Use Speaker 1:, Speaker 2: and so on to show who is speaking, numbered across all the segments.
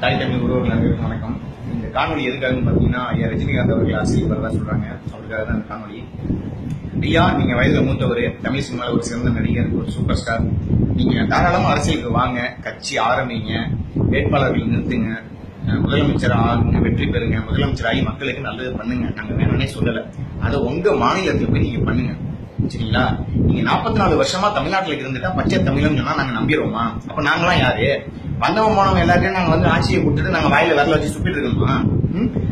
Speaker 1: தாய் தமிழ் உறவுகள் வணக்கம். இந்த காணொலி எதுக்காகன்னு பார்த்தீங்கன்னா ஐயா ரஜினிகாந்த் அவர்கள் அரசியல் வரதா சொல்றாங்க. அவருக்காக தான் இந்த காணொலி ஐயா நீங்க வயதுல மூத்தவர் தமிழ் சினிமாவில் ஒரு சிறந்த நடிகர் ஒரு சூப்பர் ஸ்டார். நீங்க தாராளமா அரசியலுக்கு வாங்க கட்சி ஆரம்பிங்க வேட்பாளர்கள் நிறுத்துங்க முதலமைச்சர் ஆகுங்க வெற்றி பெறுங்க முதலமைச்சர் ஆகி மக்களுக்கு நல்லது பண்ணுங்க. நாங்க வேணும்னே சொல்லல. அதை உங்க மாநிலத்துல போய் நீங்க பண்ணுங்க. சரிங்களா? நீங்க 44 நாலு வருஷமா தமிழ்நாட்டுல இருந்துட்டா பச்சை தமிழ்னு சொன்னா நாங்க நம்பிடுவோமா? அப்ப நாங்களாம் யாரு? வந்தவன் போனவங்க எல்லாத்தையும் நாங்க வந்து ஆட்சியை கொடுத்துட்டு நாங்க வாயில வரல வச்சு சுப்பிட்டு இருக்கோமா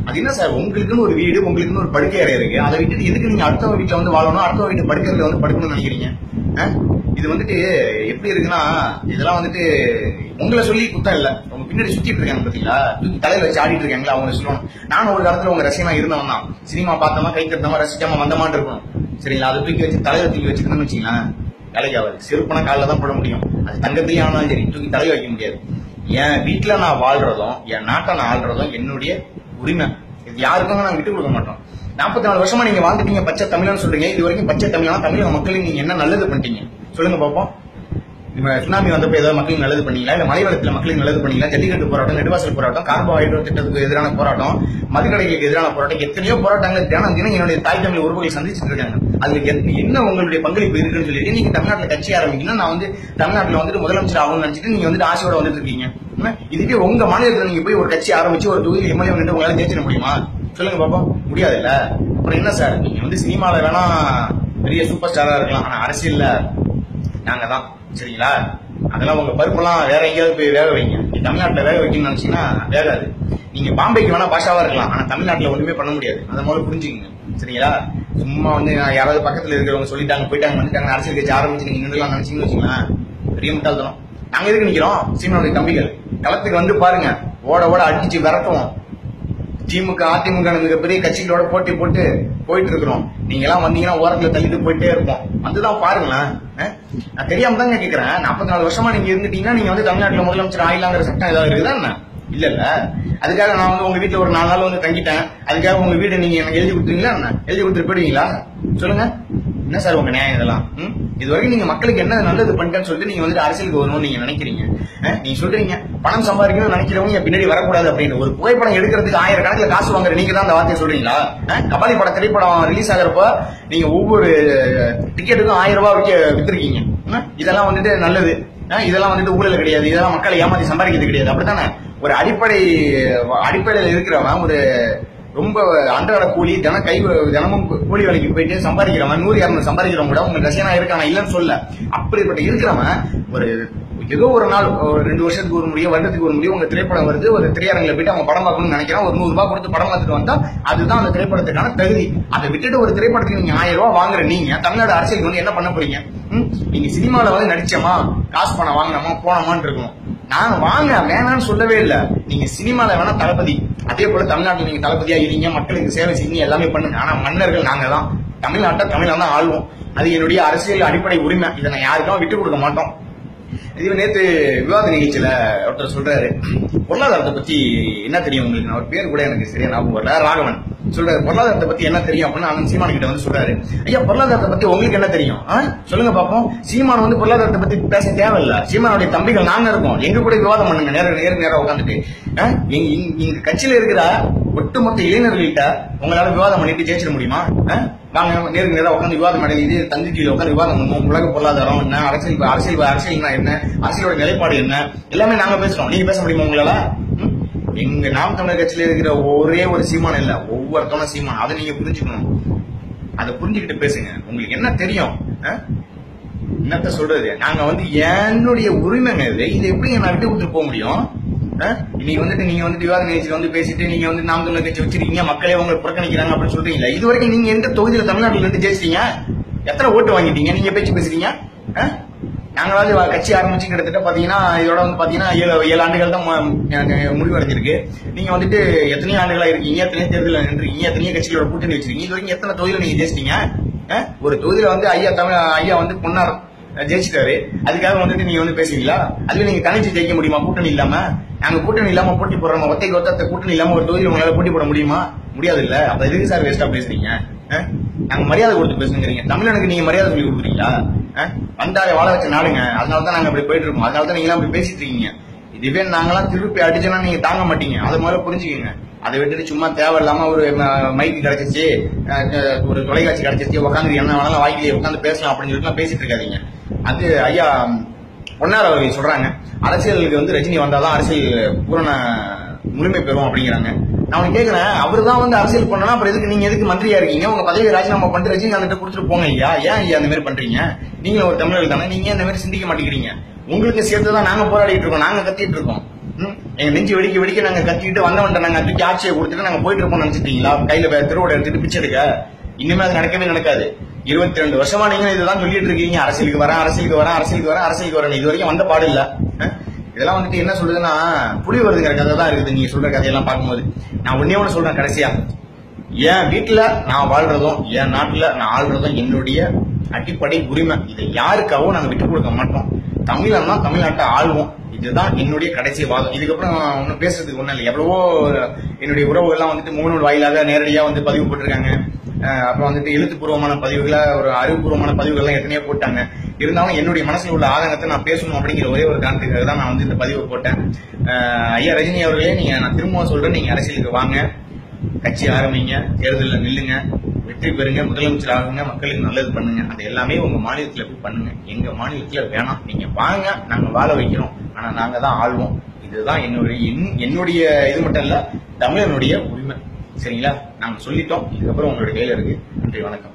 Speaker 1: அது என்ன சார்? உங்களுக்குன்னு ஒரு வீடு உங்களுக்குன்னு ஒரு படுக்கை அறை இருக்கு. அதை விட்டுட்டு எதுக்கு நீங்க அடுத்தவங்க வீட்டுல வந்து வாழணும்? அடுத்தவங்க வீட்டு படுக்கையில வந்து படுக்கணும்னு நினைக்கிறீங்க? இது வந்துட்டு எப்படி இருக்குன்னா இதெல்லாம் வந்துட்டு உங்களை சொல்லி குத்தம் இல்ல. உங்க பின்னாடி சுத்திட்டு இருக்காங்க பாத்தீங்களா? தூக்கி தலையில வச்சு ஆடிட்டு இருக்காங்களா அவங்க சொல்லணும். நானும் ஒரு காலத்துல உங்க ரசிகனா இருந்தவன் தான் சினிமா பார்த்தோமா கை தட்டமா ரசிக்காம வந்தமான்னு இருக்கணும். சரிங்களா? அதை தூக்கி வச்சு தலையை தூக்கி வச்சுக்கணும்னு வச்சுக்கலாம் வேலைக்கு ஆகாது. செருப்பனா காலில் தான் போட முடியும். அது தங்கத்தையும் ஆனாலும் சரி தூக்கி தலையை வைக்க முடியாது. என் வீட்டில் நான் வாழ்றதும் என் நாட்டை நான் ஆள்றதும் என்னுடைய உரிமை. இது யாருக்கும் நான் விட்டு கொடுக்க மாட்டோம். நாற்பத்தி நாலு வருஷமா நீங்க வாழ்ந்துட்டீங்க பச்சை தமிழ்னு சொல்றீங்க. இது வரைக்கும் பச்சை தமிழா தமிழக மக்களுக்கு நீங்க என்ன நல்லது பண்ணிட்டீங்க? சொல்லுங்க பாப்போம். சுனாமி வந்தப்ப ஏதாவது மக்களுக்கு நல்லது பண்ணீங்களா? இல்ல மழை மக்களுக்கு நல்லது பண்ணீங்களா? ஜல்லிக்கட்டு போராட்டம் நெடுவாசல் போராட்டம் கார்போஹைட்ரேட் திட்டத்துக்கு எதிரான போராட்டம் மதுக்கடைகளுக்கு எதிரான போராட்டம் எத்தனையோ போராட்டங்கள் தினம் தினம் என்னுடைய தாய் தமிழ் உறவுகள் சந்திச்சுட்டு இருக்காங்க. அதுல என்ன உங்களுடைய பங்களிப்பு இருக்குன்னு சொல்லிட்டு நீங்க தமிழ்நாட்டுல கட்சி ஆரம்பிக்கணும் நான் வந்து தமிழ்நாட்டுல வந்துட்டு முதலமைச்சர் ஆகணும்னு நினைச்சிட்டு நீங்க வந்துட்டு ஆசையோட வந்துட்டு இருக்கீங்க. இதுவே இதுக்கே உங்க மாநிலத்துல நீங்க போய் ஒரு கட்சி ஆரம்பிச்சு ஒரு தொகுதி எம்எல்ஏ நின்று உங்களால ஜெயிச்சிட முடியுமா? சொல்லுங்க பாப்பா. முடியாதுல்ல. அப்புறம் என்ன சார்? நீங்க வந்து சினிமால வேணா பெரிய சூப்பர் ஸ்டாரா இருக்கலாம். ஆனா அரசியல்ல நாங்க தான் சரிங்களா? அதெல்லாம் உங்க பருப்பெல்லாம் வேற எங்கேயாவது போய் வேக வைங்க. நீங்க தமிழ்நாட்டுல வேக வைக்கணும்னு நினைச்சீங்கன்னா வேகாது. நீங்க பாம்பேக்கு வேணா பாஷாவா இருக்கலாம். ஆனா தமிழ்நாட்டுல ஒண்ணுமே பண்ண முடியாது. அந்த முதல்ல புரிஞ்சுக்கங்க. சரிங்களா? சும்மா வந்து யாராவது பக்கத்துல இருக்கிறவங்க சொல்லிட்டாங்க போயிட்டாங்க வந்துட்டாங்க அரசியல் கட்சி ஆரம்பிச்சு நீங்க நின்றுலாம் நினைச்சீங்கன்னு வச்சுக்கலாம் பெரிய முட்டாள்தனம். நாங்க எதுக்கு நிக்கிறோம்? சீமானுடைய தம்பிகள். களத்துக்கு வந்து பாருங்க. ஓட ஓட அடிச்சு விரட்டுவோம். திமுக அதிமுக மிகப்பெரிய கட்சிகளோட போட்டி போட்டு போயிட்டு இருக்கிறோம். நீங்க எல்லாம் வந்தீங்கன்னா ஓரத்துல தள்ளிட்டு போயிட்டே இருப்போம். வந்துதான் பாருங்களேன். நான் தெரியாம தாங்க கேக்குறேன். நாற்பத்தி நாலு வருஷமா நீங்க இருந்துட்டீங்கன்னா நீங்க வந்து தமிழ்நாட்டுல முதலமைச்சர் ஆயிலாங்கிற சட்டம் ஏதாவது இருக்குதா என்ன? இல்ல இல்ல. அதுக்காக நான் வந்து உங்க வீட்டுல ஒரு நாலு நாள் வந்து தங்கிட்டேன். அதுக்காக உங்க வீடு நீங்க எனக்கு எழுதி கொடுத்துருங்களா என்ன? எழுதி கொடுத்துட்டு போயிடுவீங்களா? சொல்லுங்க. என்ன சார் உங்க நியாயம் இதெல்லாம்? ம்? இது வரைக்கும் நீங்க மக்களுக்கு என்ன நல்லது பண்ணிட்டேன்னு சொல்லிட்டு நீங்க வந்துட்டு அரசியலுக்கு வரணும்னு நீங்க நினைக்கிறீங்க. நீங்க சொல்றீங்க. பணம் சம்பாதிக்கணும்னு நினைக்கிறவங்க பின்னாடி வரக்கூடாது அப்படின்னு. ஒரு புகைப்படம் எடுக்கிறதுக்கு ஆயிரம் கணக்கில் காசு வாங்குற நீங்க தான் அந்த வார்த்தையை சொல்றீங்களா? கபாலி படம் திரைப்படம் ரிலீஸ் ஆகிறப்ப நீங்க ஒவ்வொரு டிக்கெட்டுக்கும் ஆயிரம் ரூபாய் வரைக்கும் வித்துருக்கீங்க. ம்? இதெல்லாம் வந்துட்டு நல்லது. இதெல்லாம் வந்துட்டு ஊழல் கிடையாது. இதெல்லாம் மக்களை ஏமாத்தி சம்பாதிக்கிறது கிடையாது. அப்படித்தானே? ஒரு அடிப்படை அடிப்படையில் இருக்கிறவன் ஒரு ரொம்ப அன்றாட கூலி தின கை தினமும் கூலி வேலைக்கு போயிட்டு சம்பாதிக்கிறவன் நூறு இரநூறு சம்பாதிக்கிறவங்க கூட உங்க ரசிகனா இருக்கானா இல்லைன்னு சொல்ல. அப்படிப்பட்ட இருக்கிறவன் ஒரு ஏதோ ஒரு நாள் ஒரு ரெண்டு வருஷத்துக்கு ஒரு முடியும் வருடத்துக்கு ஒரு முடியும் உங்க திரைப்படம் வருது ஒரு திரையரங்கில் போயிட்டு அவங்க படம் பார்க்கணும்னு நினைக்கிறான் ஒரு நூறு ரூபாய் கொடுத்து படம் பார்த்துட்டு வந்தா அதுதான் அந்த திரைப்படத்துக்கான தகுதி. அதை விட்டுட்டு ஒரு திரைப்படத்துக்கு நீங்க ஆயிரம் ரூபாய் வாங்குற நீங்க தமிழ்நாடு அரசியலுக்கு வந்து என்ன பண்ண போறீங்க? நீங்க சினிமாவில் வந்து நடிச்சோமா? காசு பணம் வாங்கினோமா? போனோமான்னு இருக்கணும். நான் வாங்க வேணாம்னு சொல்லவே இல்லை. நீங்க சினிமால வேணா தளபதி. அதே போல தமிழ்நாட்டில் நீங்க தளபதியா இருங்க மக்களுக்கு சேவை செய்யுங்க எல்லாமே பண்ணுங்க. ஆனா மன்னர்கள் நாங்க தான். தமிழ்நாட்டை தமிழா தான் ஆள்வோம். அது என்னுடைய அரசியல் அடிப்படை உரிமை. இதை நான் யாருக்கும் விட்டு கொடுக்க மாட்டோம். இது நேத்து விவாத நிகழ்ச்சியில ஒருத்தர் சொல்றாரு. பொருளாதாரத்தை பத்தி என்ன தெரியும் உங்களுக்கு? நான் ஒரு பேர் கூட எனக்கு சரியா ஞாபகம் வரல. ராகவன். சொல்றாரு பொருளாதாரத்தை பத்தி என்ன தெரியும் அப்படின்னு அண்ணன் சீமான் கிட்ட வந்து சொல்றாரு. ஐயா பொருளாதாரத்தை பத்தி உங்களுக்கு என்ன தெரியும்? ஆ? சொல்லுங்க பாப்போம். சீமான் வந்து பொருளாதாரத்தை பத்தி பேச தேவையில்ல. சீமானுடைய தம்பிகள் நாங்க இருக்கோம். எங்க கூட விவாதம் பண்ணுங்க. நேர நேர நேரம் உட்காந்துட்டு ஆ? எங்க கட்சியில இருக்கிற ஒட்டுமொத்த இளைஞர்கள்ட்ட உங்களால விவாதம் பண்ணிட்டு ஜெயிச்சிட முடியுமா? ஆ? வாங்க நேருக்கு நேரம் உட்காந்து விவாதம் பண்ணி இது தந்தி உட்காந்து விவாதம் பண்ணுவோம். உலக பொருளாதாரம் என்ன? அரசியல் அரசியல் அரசியல்னா என்ன? அரசியலோட நிலைப்பாடு என்ன? எல்லாமே நாங்க பேசுறோம். நீங்க பேச முடியுமா உங்களால? எங்க நாம் தமிழர் கட்சியில இருக்கிற ஒரே ஒரு சீமான் இல்ல ஒவ்வொருத்தவனும் சீமான். அதை நீங்க புரிஞ்சுக்கணும். அதை புரிஞ்சுக்கிட்டு பேசுங்க. உங்களுக்கு என்ன தெரியும்? ஆ? என்னத்த சொல்றது? நாங்க வந்து என்னுடைய உரிமைங்க இது. இதை எப்படி நான் விட்டு கொடுத்துட்டு போக முடியும்? ஆ? இன்னைக்கு வந்துட்டு நீங்க வந்து விவாத நிகழ்ச்சியில வந்து பேசிட்டு நீங்க வந்து நாம் தமிழர் கட்சி வச்சிருக்கீங்க மக்களே உங்களை புறக்கணிக்கிறாங்க அப்படின்னு சொல்றீங்களா இது வரைக்கும் நீங்க எந்த தொகுதியில தமிழ்நாட்டுல இருந்து ஜெயிச்சிட்டீங்க? எத்தனை ஓட்டு வாங்கிட்டீங்க? நீங்க பேச்சு பேசுறீங்க? ஆ? நாங்களாவது கட்சி ஆரம்பிச்சு கிட்டத்தட்ட பாத்தீங்கன்னா இதோட வந்து பாத்தீங்கன்னா ஏழு ஏழு ஆண்டுகள் தான் முடிவடைஞ்சிருக்கு நீங்க வந்துட்டு எத்தனையோ ஆண்டுகளா இருக்கீங்க எத்தனையோ தேர்தலில் நின்றுருக்கீங்க எத்தனையோ கட்சிகளோட கூட்டணி வச்சிருக்கீங்க. இது வரைக்கும் எத்தனை தொகுதியில நீங்க ஜெயிச்சிட்டீங்க? ஆ? ஒரு தொகுதியில வந்து ஐயா தமிழ் ஐயா வந்து பொன்னார் ஜெயிச்சிட்டாரு. அதுக்காக வந்துட்டு நீங்க வந்து பேசுவீங்களா? அதுல நீங்க தனிச்சு ஜெயிக்க முடியுமா? கூட்டணி இல்லாம? நாங்க கூட்டணி இல்லாம போட்டி போடுறோம்? ஒத்தை ஒத்த கூட்டணி இல்லாம ஒரு தொகுதியில் உங்களால போட்டி போட முடியுமா? முடியாது இல்ல அப்ப எதுக்கு சார் வேஸ்டா பேசுறீங்க? ஆ? நாங்க மரியாதை கொடுத்து பேசுங்கிறீங்க தமிழனுக்கு நீங்க மரியாதை சொல்லி கொடுக்குறீங்களா? ஆ? வாழ வச்ச நாடுங்க அதனால தான் நாங்க அப்படி போயிட்டு இருக்கோம் அதனால தான் நீங்க அப்படி பேசிட்டு இருக்கீங்க. இதுவே நாங்களாம் திருப்பி அடிச்சோன்னா நீங்க தாங்க மாட்டீங்க. அது முதல்ல புரிஞ்சுக்கங்க. அதை விட்டுட்டு சும்மா தேவையில்லாம ஒரு ம- மைக்கு கிடைச்சிச்சு ஒரு தொலைக்காட்சி கிடைச்சிச்சு உட்காந்து என்ன வேணாலும் வாய்க்கிலே உட்காந்து பேசலாம் அப்படின்னு சொல்லிட்டு பேசிட்டு இருக்காதீங்க. அது ஐயா பொன்னார் அவர்கள் சொல்றாங்க. அரசியலுக்கு வந்து ரஜினி வந்தாதான் அரசியல் பூரண முழுமை பெறும் அப்படிங்கிறாங்க. நான் உனக்கு கேக்குறேன் அவர் தான் வந்து அரசியல் பண்ணனா அப்புறம் எதுக்கு நீங்க எதுக்கு மந்திரியா இருக்கீங்க? உங்க பதவி ராஜினாமா பண்ணிட்டு ரஜினிகாந்த் கொடுத்துட்டு போங்க ஐயா. ஏன் ஐயா அந்த மாதிரி பண்றீங்க? நீங்களும் ஒரு தமிழர்கள் தானே நீங்க ஏன் இந்த மாதிரி சிந்திக்க மாட்டேங்கிறீங்க? உங்களுக்கு சேர்த்து தான் நாங்க போராடிட்டு இருக்கோம் நாங்க கத்திட்டு இருக்கோம். எங்க நெஞ்சு வெடிக்க வெடிக்க நாங்க கத்திட்டு வந்தவன்ட்ட நாங்க தூக்கி ஆட்சியை கொடுத்துட்டு நாங்க போயிட்டு இருப்போம் நினைச்சிட்டீங்களா? கையில திருவோட எடுத்துட்டு பிச்சை எடுக்க. இனிமே அது நடக்கவே நடக்காது. இருபத்தி ரெண்டு வருஷமா நீங்க இதுதான் சொல்லிட்டு இருக்கீங்க. அரசியலுக்கு வரேன் அரசியலுக்கு வரேன் அரசியலுக்கு வரேன் அரசியலுக்கு வரேன். இது வரைக்கும் வந்த பாடு இல்ல. இதெல்லாம் வந்துட்டு என்ன சொல்றதுன்னா புலி வருதுங்கிற கதை தான் இருக்குது. நீங்க சொல்ற கதையெல்லாம் பார்க்கும்போது. நான் ஒன்னே ஒன்று சொல்றேன் கடைசியா. என் வீட்டுல நான் வாழ்றதும் என் நாட்டுல நான் ஆள்றதும் என்னுடைய அடிப்படை உரிமை. இதை யாருக்காகவும் நாங்க விட்டு கொடுக்க மாட்டோம். தமிழன்னா தமிழ்நாட்டை ஆள்வோம். இதுதான் என்னுடைய கடைசி வாதம். இதுக்கப்புறம் ஒன்றும் பேசுறதுக்கு ஒன்றும் இல்லை. எவ்வளவோ என்னுடைய உறவுகள்லாம் வந்துட்டு மூணு வாயிலாக நேரடியாக வந்து பதிவு போட்டிருக்காங்க. அப்புறம் வந்துட்டு எழுத்துப்பூர்வமான பதிவுகளை ஒரு அறிவுபூர்வமான பதிவுகள்லாம் எத்தனையோ போட்டாங்க. இருந்தாலும் என்னுடைய மனசில் உள்ள ஆதங்கத்தை நான் பேசணும் அப்படிங்கிற ஒரே ஒரு காரணத்துக்காக தான் நான் வந்து இந்த பதிவை போட்டேன். ஐயா ரஜினி அவர்களே நீங்க நான் திரும்பவும் சொல்றேன் நீங்க அரசியலுக்கு வாங்க. கட்சி ஆரம்பிங்க தேர்தலில் நில்லுங்க வெற்றி பெறுங்க முதலமைச்சர் ஆகுங்க மக்களுக்கு நல்லது பண்ணுங்க. அது எல்லாமே உங்க மாநிலத்துல போய் பண்ணுங்க. எங்க மாநிலத்துல வேணாம். நீங்க வாங்க நாங்க வாழ வைக்கிறோம். ஆனா நாங்க தான் ஆள்வோம். இதுதான் என்னுடைய என்- என்னுடைய இது மட்டும் இல்ல தமிழனுடைய உரிமை. சரிங்களா? நாங்கள் சொல்லிட்டோம். இதுக்கப்புறம் உங்களுடைய கையில் இருக்கு. நன்றி வணக்கம்.